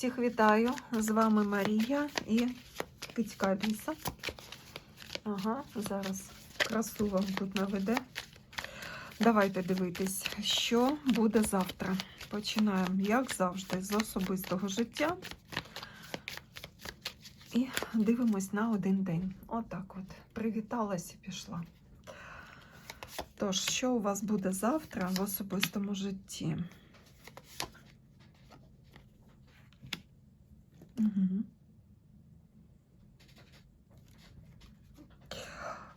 Всіх вітаю! З вами Марія і Кицька Аліса. Ага, зараз красу вам тут наведе. Давайте дивитись, що буде завтра. Починаємо, як завжди, з особистого життя. І дивимось на один день. Отак от. Привіталась і пішла. Тож, що у вас буде завтра в особистому житті?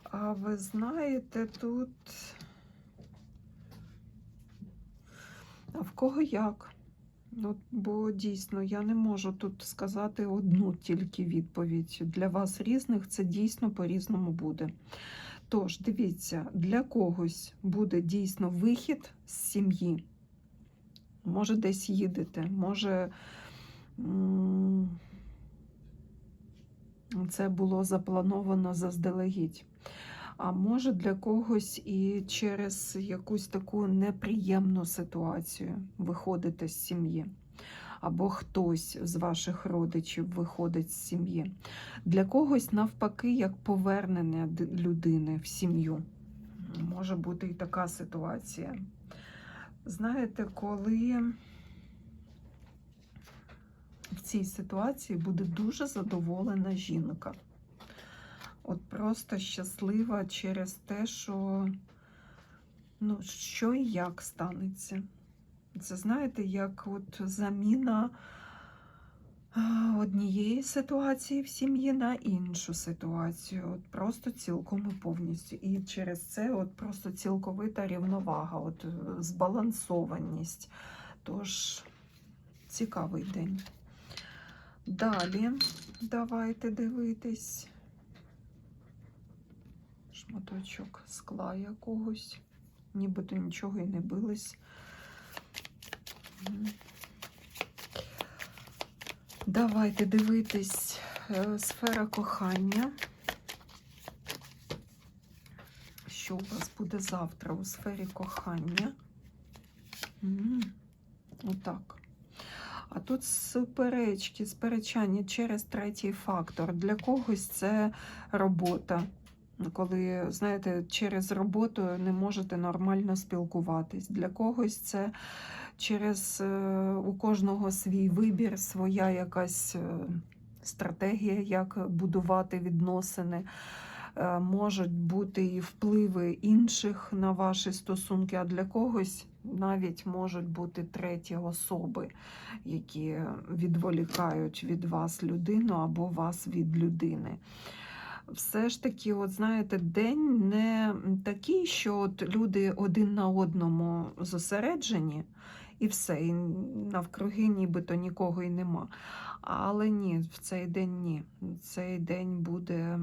А ви знаєте, тут а в кого як? От, бо дійсно я не можу тут сказати одну тільки відповідь. Для вас різних це дійсно по-різному буде. Тож, дивіться, для когось буде дійсно вихід з сім'ї. Може, десь їдете, може. Це було заплановано заздалегідь. А може для когось і через якусь таку неприємну ситуацію виходите з сім'ї. Або хтось з ваших родичів виходить з сім'ї. Для когось, навпаки, як повернення людини в сім'ю. Може бути і така ситуація. Знаєте, коли в цій ситуації буде дуже задоволена жінка. От просто щаслива через те, що ну, що і як станеться. Це знаєте, як от заміна однієї ситуації в сім'ї на іншу ситуацію. От просто цілком і повністю. І через це от просто цілковита рівновага, от е, збалансованість. Тож цікавий день. Далі давайте дивитись. Шматочок скла якогось. Нібито нічого і не билось. Давайте дивитись е, сфера кохання. Що у вас буде завтра у сфері кохання? М, Отак. А тут суперечки, сперечання через третій фактор. Для когось це робота. Коли, знаєте, через роботу не можете нормально спілкуватись. Для когось це через е, у кожного свій вибір, своя якась е, стратегія, як будувати відносини. Е, Можуть бути і впливи інших на ваші стосунки, а для когось навіть можуть бути треті особи, які відволікають від вас людину або вас від людини. Все ж таки, от знаєте, день не такий, що от люди один на одному зосереджені, і все, і навкруги нібито нікого і нема. Але ні, в цей день ні. Цей день буде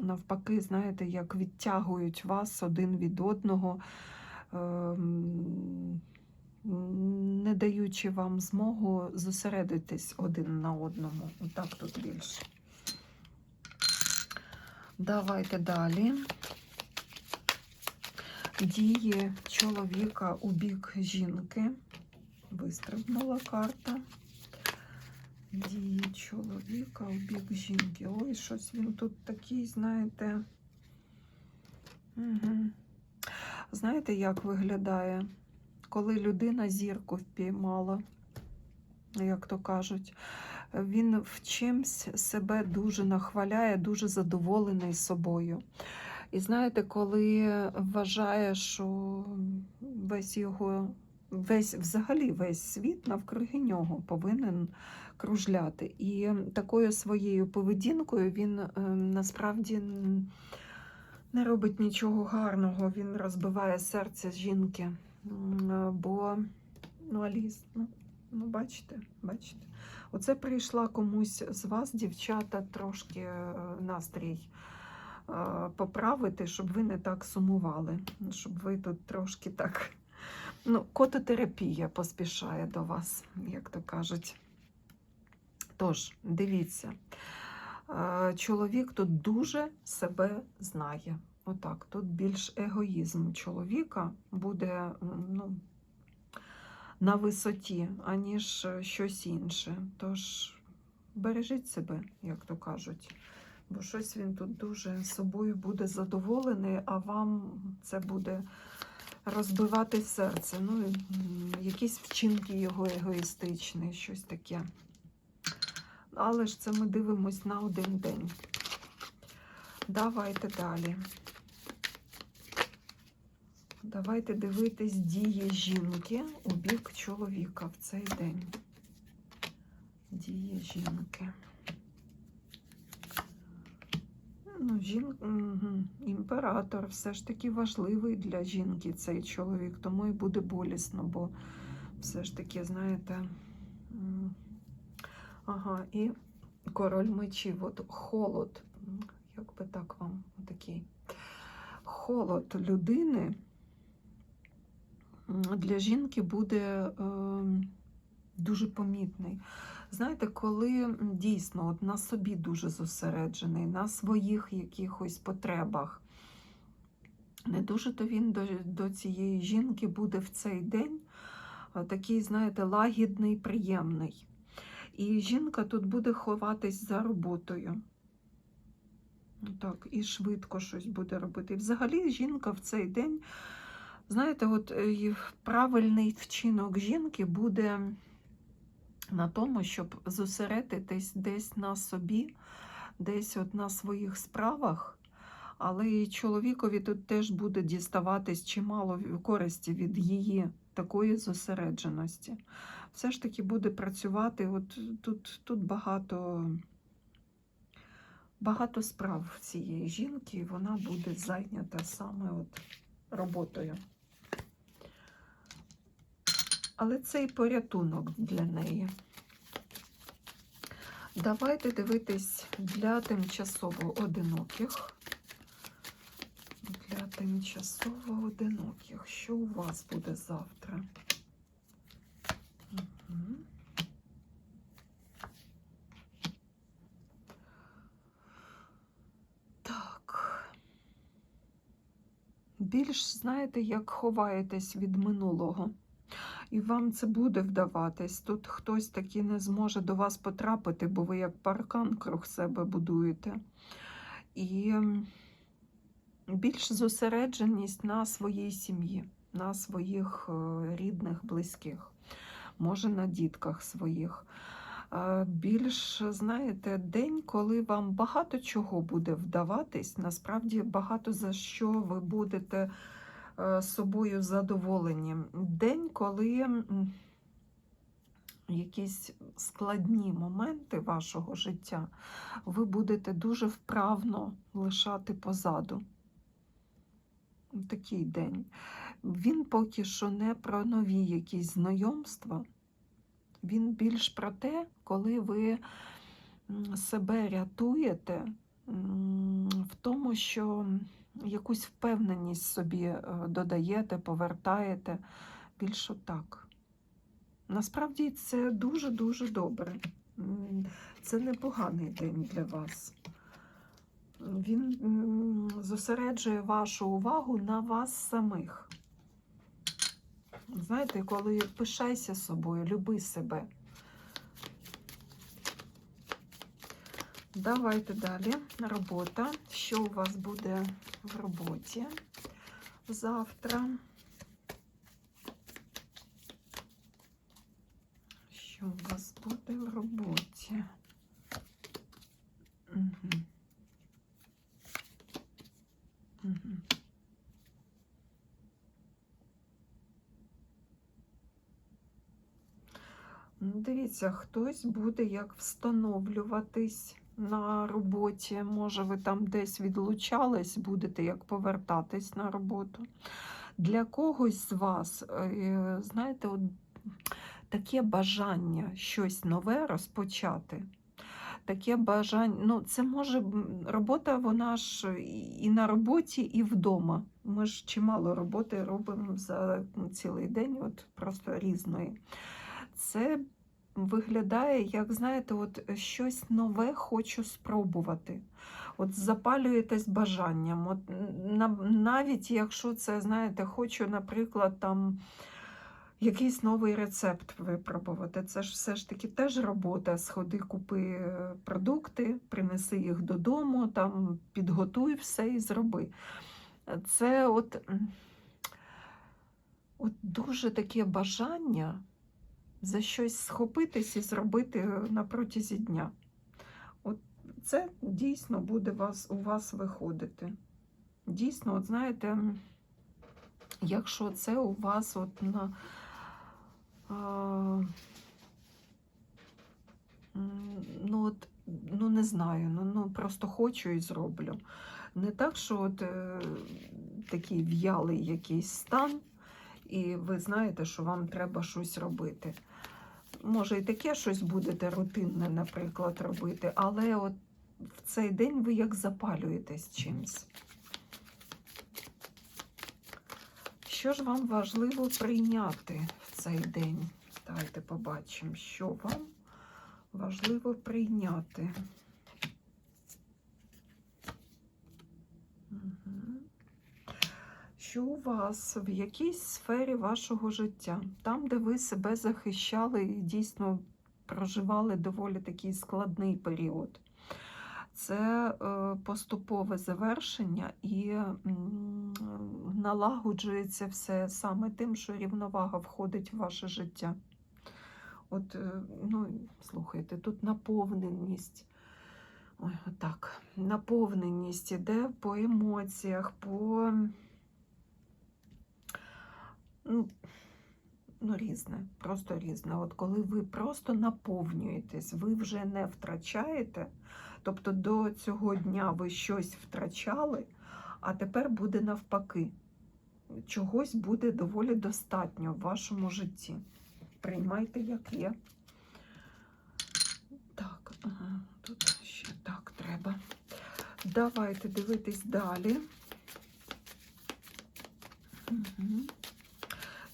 навпаки, знаєте, як відтягують вас один від одного, ем, не даючи вам змогу зосередитись один на одному. Отак тут більше. Давайте далі. Дії чоловіка у бік жінки. Вистрибнула карта. Дії чоловіка у бік жінки. Ой, щось він тут такий, знаєте. Угу. Знаєте, як виглядає, коли людина зірку впіймала, як то кажуть, він в чимсь себе дуже нахваляє, дуже задоволений собою. І знаєте, коли вважає, що весь його, весь взагалі весь світ навкруги нього повинен кружляти. І такою своєю поведінкою він е, насправді не робить нічого гарного, він розбиває серце жінки. Бо, ну, Аліс, ну, ну бачите, бачите. Оце прийшла комусь з вас, дівчата, трошки е, настрій е, поправити, щоб ви не так сумували, щоб ви тут трошки так. Ну, кототерапія поспішає до вас, як то кажуть. Тож, дивіться, е, чоловік тут дуже себе знає. Отак, тут більш егоїзм чоловіка буде, ну, на висоті, аніж е, щось інше. Тож бережіть себе, як то кажуть. Бо щось він тут дуже собою буде задоволений, а вам це буде розбивати серце. Ну, якісь вчинки його егоїстичні, щось таке. Але ж це ми дивимось на один день. Давайте далі. Давайте дивитись дії жінки у бік чоловіка в цей день. Дії жінки. Ну, жін... Імператор все ж таки важливий для жінки цей чоловік, тому і буде болісно, бо все ж таки, знаєте. Ага, і король мечів, от холод. Як би так вам такий холод людини для жінки буде е, дуже помітний. Знаєте, коли дійсно от на собі дуже зосереджений, на своїх якихось потребах, не дуже то він до, до цієї жінки буде в цей день такий, знаєте, лагідний, приємний. І жінка тут буде ховатись за роботою. Ну Так, і швидко щось буде робити. І взагалі жінка в цей день, знаєте, от е, правильний вчинок жінки буде на тому, щоб зосередитись десь на собі, десь от на своїх справах. Але і чоловікові тут теж буде діставатись чимало користі від її такої зосередженості. Все ж таки буде працювати. От тут, тут багато, багато справ цієї жінки, і вона буде зайнята саме от роботою. Але це і порятунок для неї. Давайте дивитись для тимчасово одиноких. Для тимчасово одиноких. Що у вас буде завтра? Так. Більш знаєте, як ховаєтесь від минулого. І вам це буде вдаватись. Тут хтось таки не зможе до вас потрапити, бо ви як паркан круг себе будуєте. І більш зосередженість на своїй сім'ї, на своїх е, рідних, близьких, може на дітках своїх. Е, Більш, знаєте, день, коли вам багато чого буде вдаватись, насправді багато за що ви будете собою задоволені. День, коли якісь складні моменти вашого життя ви будете дуже вправно лишати позаду. Такий день. Він поки що не про нові якісь знайомства. Він більш про те, коли ви себе рятуєте в тому, що якусь впевненість собі е, додаєте, повертаєте. Більш отак. Насправді це дуже-дуже добре. Це непоганий день для вас. Він зосереджує вашу увагу на вас самих. Знаєте, коли пишайся собою, люби себе. Давайте далі. Робота. Що у вас буде в роботі завтра? Що у вас буде в роботі? Угу. Угу. Дивіться, хтось буде як встановлюватись на роботі. Може, ви там десь відлучались, будете як повертатись на роботу. Для когось з вас, е, знаєте, от таке бажання щось нове розпочати. Таке бажання, ну це може робота, вона ж і- на роботі, і вдома. Ми ж чимало роботи робимо за цілий день, от просто різної. Це виглядає, як знаєте, от щось нове хочу спробувати. От запалюєтесь бажанням. От навіть якщо це, знаєте, хочу, наприклад, там якийсь новий рецепт випробувати. Це ж все ж таки теж робота. Сходи, купи е, продукти, принеси їх додому, там підготуй все і зроби. Це от, от дуже таке бажання за щось схопитись і зробити на протязі дня. От це дійсно буде вас, у вас виходити. Дійсно, от знаєте, якщо це у вас от на а, ну от, ну не знаю, ну, ну просто хочу і зроблю. Не так, що от е, такий в'ялий якийсь стан, і ви знаєте, що вам треба щось робити. Може, і таке щось будете рутинне, наприклад, робити, але от в цей день ви як запалюєтесь чимсь. Що ж вам важливо прийняти в цей день? Давайте побачимо, що вам важливо прийняти. Що у вас в якійсь сфері вашого життя, там, де ви себе захищали і дійсно проживали доволі такий складний період. Це е, поступове завершення і налагоджується все саме тим, що рівновага входить в ваше життя. От, е, ну, слухайте, тут наповненість. Ой, отак. Наповненість іде по емоціях, по ну, ну, різне, просто різне. От коли ви просто наповнюєтесь, ви вже не втрачаєте. Тобто до цього дня ви щось втрачали, а тепер буде навпаки. Чогось буде доволі достатньо в вашому житті. Приймайте, як є. Так, ага, тут ще так треба. Давайте дивитись далі. Угу.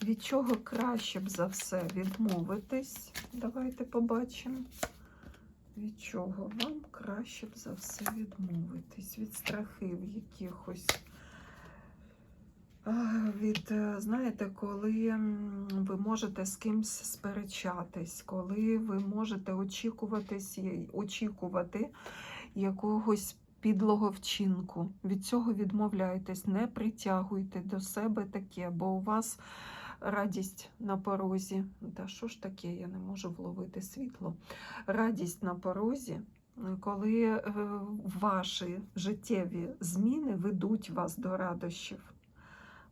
Від чого краще б за все відмовитись? Давайте побачимо. Від чого вам краще б за все відмовитись? Від страхів якихось. Від, е, знаєте, коли ви можете з кимсь сперечатись, коли ви можете очікувати якогось підлого вчинку. Від цього відмовляйтесь, не притягуйте до себе таке, бо у вас радість на порозі. Та що ж таке, я не можу вловити світло. Радість на порозі, е, коли е, ваші життєві зміни ведуть вас до радощів.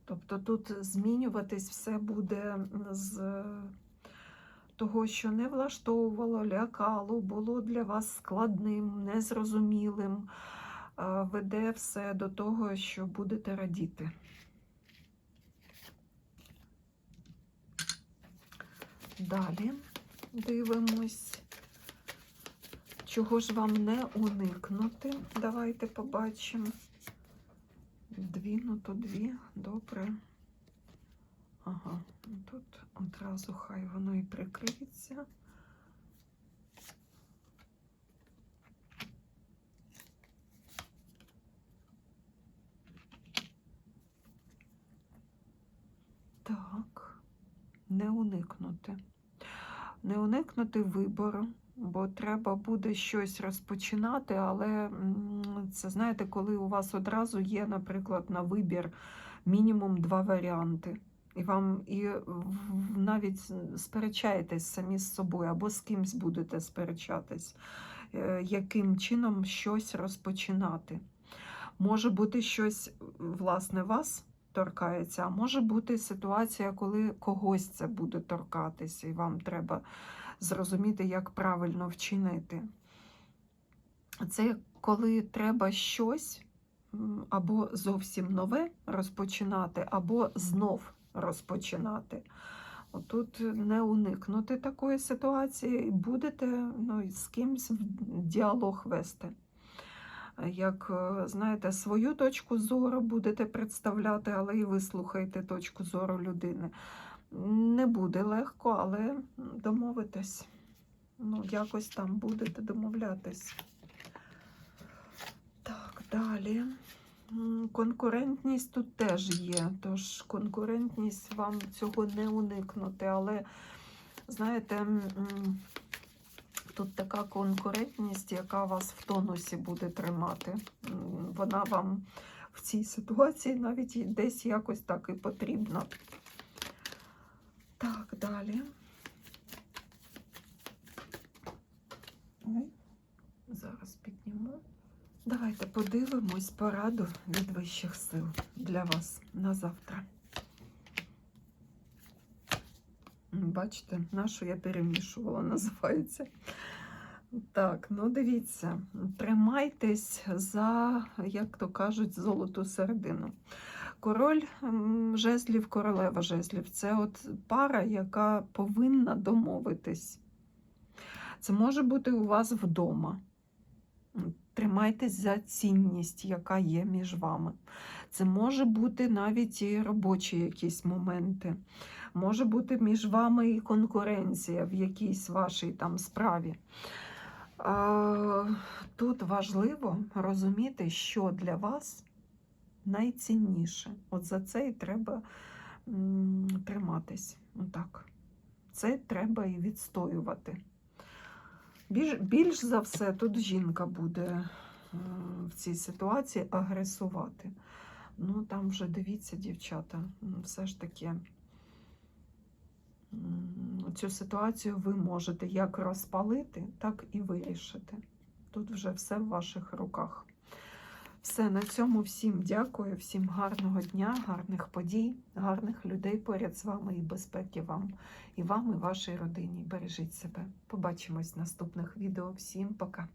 Тобто тут змінюватись все буде з того, що не влаштовувало, лякало, було для вас складним, незрозумілим, веде все до того, що будете радіти. Далі дивимось, чого ж вам не уникнути. Давайте побачимо. Дві, ну то дві, добре. Ага, ну тут одразу хай воно і прикриється. Так, не уникнути. Не уникнути вибору, бо треба буде щось розпочинати, але це знаєте, коли у вас одразу є, наприклад, на вибір мінімум два варіанти. І вам і навіть сперечаєтесь самі з собою, або з кимсь будете сперечатись, е, яким чином щось розпочинати. Може бути щось, власне, вас торкається, а може бути ситуація, коли когось це буде торкатися, і вам треба зрозуміти, як правильно вчинити. Це коли треба щось або зовсім нове розпочинати, або знов розпочинати. Отут не уникнути такої ситуації, будете ну, з кимсь діалог вести. Як, е, знаєте, свою точку зору будете представляти, але і вислухайте точку зору людини. Не буде легко, але домовитесь. Ну, якось там будете домовлятись. Так, далі. Конкурентність тут теж є, тож конкурентність вам цього не уникнути. Але знаєте, тут така конкурентність, яка вас в тонусі буде тримати. Вона вам в цій ситуації навіть десь якось так і потрібна. Так, далі. Зараз підніму. Давайте подивимось пораду від вищих сил для вас на завтра. М, Бачите, нашу я перемішувала, називається. Так, ну дивіться, тримайтесь за, як то кажуть, золоту середину. Король жезлів, королева жезлів це от пара, яка повинна домовитись. Це може бути у вас вдома. Тримайтесь за цінність, яка є між вами. Це може бути навіть і робочі якісь моменти. Може бути між вами і конкуренція в якійсь вашій там справі. Тут важливо розуміти, що для вас найцінніше. От за це і треба триматись. Отак. Це треба і відстоювати. Більш, більш за все, тут жінка буде е, в цій ситуації агресувати. Ну, там вже дивіться, дівчата, все ж таки цю ситуацію ви можете як розпалити, так і вирішити. Тут вже все в ваших руках. Все, на цьому всім дякую, всім гарного дня, гарних подій, гарних людей поряд з вами і безпеки вам, і вам, і вашій родині. Бережіть себе. Побачимось в наступних відео. Всім пока.